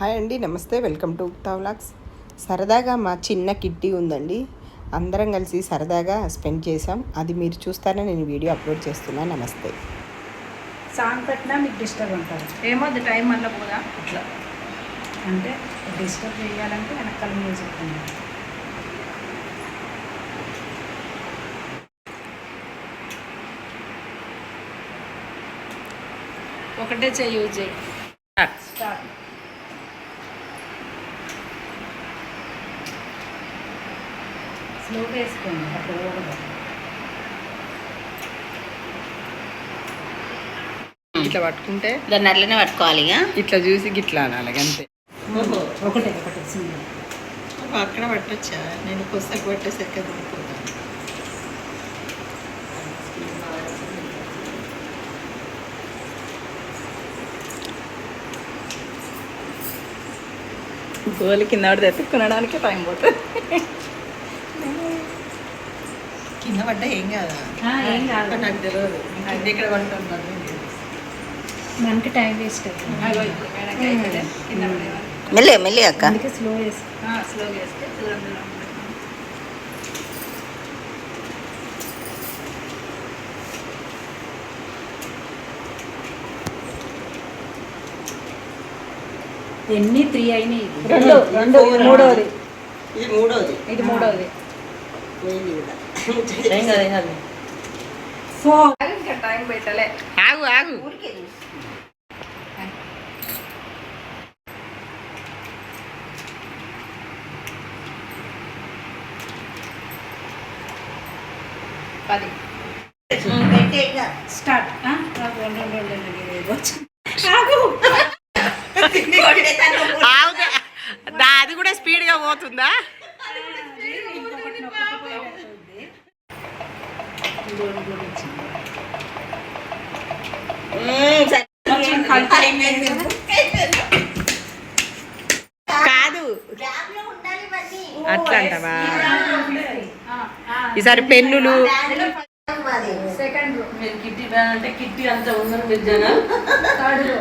Hi అండి నమస్తే. Welcome to ఉక్తా వ్లాగ్స్. సరదాగా మా చిన్న కిట్టి ఉందండి. అందరం కలిసి సరదాగా స్పెండ్ చేసాం అది మీరు చూస్తారని నేను వీడియో అప్లోడ్ చేస్తున్నా. నమస్తే. సాంగ్ పెట్టినా మీకు డిస్టర్బ్ అంటారు. ఏమో అది టైం మళ్ళీ పోదా? ఇట్లా. అంటే డిస్టర్బ్ చేయాలంటే వెనకాల మ్యూజిక్ ఉంది ఒకటే చెయ్యి యూజ్ చేయి. స్టార్ట్. స్లోగా వేసుకోండి అప్పుడు. ఇట్లా పట్టుకుంటే? దాన్ని అట్లనే పట్టుకోవాలి ఇట్లా చూసి గిట్లా అనాలి అంతే. ఒకటే ఒకటే సింగిల్. అక్కడ పట్టొచ్చా? నేను పుస్తకం పట్టేసరికి దిగిపోతాను గోలి కింద పడితే ఎత్తుకునడానికి టైం పోతుంది. కింద పడ్డా ఏం కాదా. ఆ, ఏం కాదు. నాకు తెలియదు కింద ఇక్కడ పడుతున్నాను మనకి టైం వేస్ట్ మెల్లి మెల్లి అక్క. అందుకే స్లో వేసి స్లోగా వేస్తే దూరం దూరం ఉంటుంది. ఎన్ని? త్రీ అయినాయి. ఇది. రెండు రెండు ఇది మూడోది. ఇది మూడోది. ఇది మూడోది. టైం పెట్టలే ఆగు ఆగు పది స్టార్ట్ అది కూడా స్పీడ్గా పోతుందా? వచ్చింది. కాదు. అట్లా అంటావా ఆ, ఆ, ఈసారి పెన్నులు. Second row. మీరు కిట్టి అంటే కిట్టి అంత ఉన్నది మీరు జనం థర్డ్ రో.